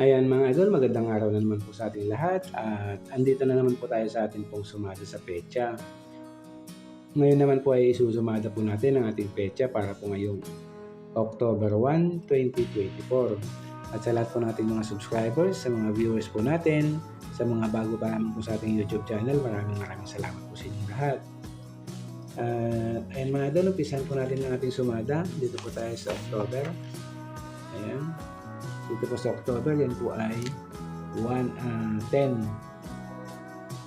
Ayan mga idol, magandang araw na naman po sa ating lahat at andito na naman po tayo sa ating pong sumada sa pecha. Ngayon naman po ay isusumada po natin ang ating pecha para po ngayong October 1, 2024. At sa lahat po nating mga subscribers, sa mga viewers po natin, sa mga bago pa naman po sa ating YouTube channel, maraming maraming salamat po sa inyong lahat. At ayun mga idol, umpisan po natin ang ating sumada. Dito po tayo sa October. Ayan. Dito po sa October, yan po ay 1, ah, 10.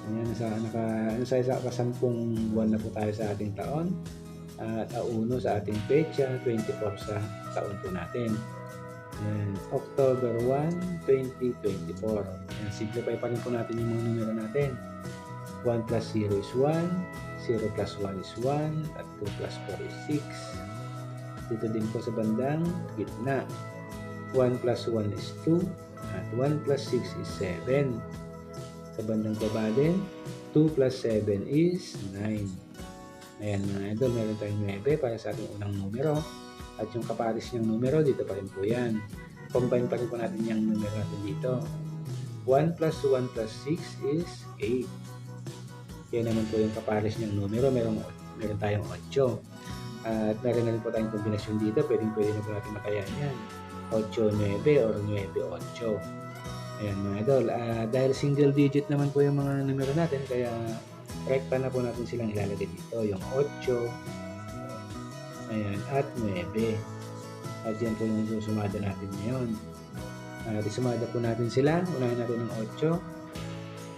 Ayan, nasa, naka, nasa isa kasampung buwan na po tayo sa ating taon. At auno sa ating pecha, 24 sa taon po natin. Ayan, October 1, 2024. Ayan, simplify pa rin po natin yung mga numero natin. 1 plus 0 is 1, 0 plus 1 is 1, at 2 plus 4 is 6. Dito din po sa bandang gitna. 1 plus 1 is 2 at 1 plus 6 is 7. Sa bandang baba din, 2 plus 7 is 9. Ayan mga idol, meron tayong 9 para sa ating unang numero. At yung kaparis niyang numero, dito pa rin po yan. Combine pa rin po natin yung numero natin dito. 1 plus 1 plus 6 is 8. Yan naman po yung kaparis niyang numero. Meron, meron tayong 8. At meron na rin po tayong kombinasyon dito. Pwede pwede na po natin makayan yan. 8-9 or 9-8. Ayan mga idol. Ah, dahil single digit naman po yung mga numero natin, kaya rekta na po natin silang ilalagay dito. Yung 8, ayan, at 9. At yan po yung susumada natin ngayon. At isumada po natin sila. Unahin natin ng 8.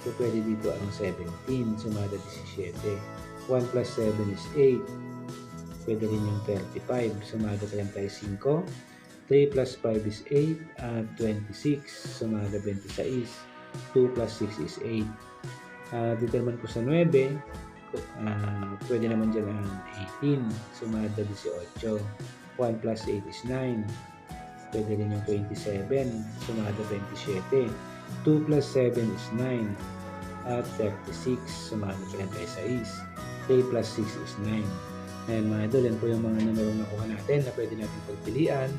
So, pwede dito ang 17. Sumada 17. 1 plus 7 is 8. Pwede rin yung 35. Sumada 35. 3 plus 5 is 8 at 26 sumada 26 2 plus 6 is 8 uh, dito naman po sa 9 uh, pwede naman dyan ang 18 sumada 18 1 plus 8 is 9 pwede rin yung 27 sumada 27 2 plus 7 is 9 at 36 sumada 36 3 plus 6 is 9 Ayan mga idol, yan po yung mga numero na nakuha natin na pwede natin pagpilian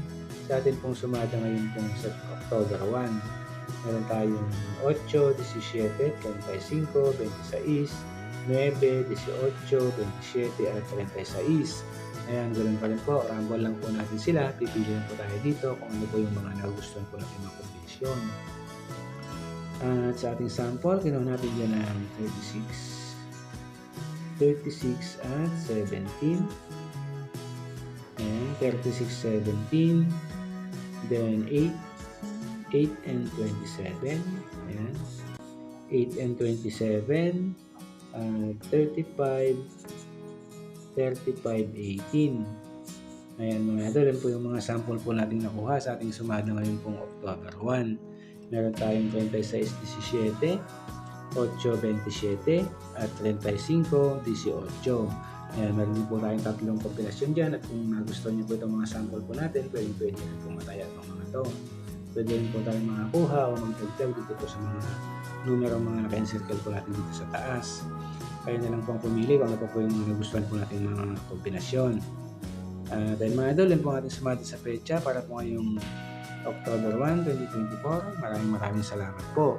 sa atin pong sumada ngayon pong sa October 1. Meron tayong 8, 17, 35, 26, 9, 18, 27 at 36. Ayan, ganun pa rin po. Rumble lang po natin sila. Pipili lang po tayo dito kung ano po yung mga nagustuhan po natin mga kombinasyon. At sa ating sample, kinuha natin dyan ang 36. 36 at 17. And 36, 17. Then 8, 8 and 27. Ayan. 8 and 27. Uh, 35, 35, 18. Ayan mga idol, yan po yung mga sample po natin nakuha sa ating sumada ngayon pong October 1. Meron tayong 26, 17, 8.27 at 35.18. Ayan, meron po tayong tatlong kombinasyon dyan at kung nagustuhan niyo po itong mga sample po natin, pwede pwede rin po mataya itong mga to. Pwede rin po tayong makakuha o magdagdag dito po sa mga numero mga naka-encircle po natin dito sa taas. Kaya na lang po ang pumili kung ano po po yung nagustuhan po natin mga kombinasyon. Uh, dahil mga idol, yun po ang ating sumati sa pecha para po ngayong October 1, 2024. Maraming maraming salamat po.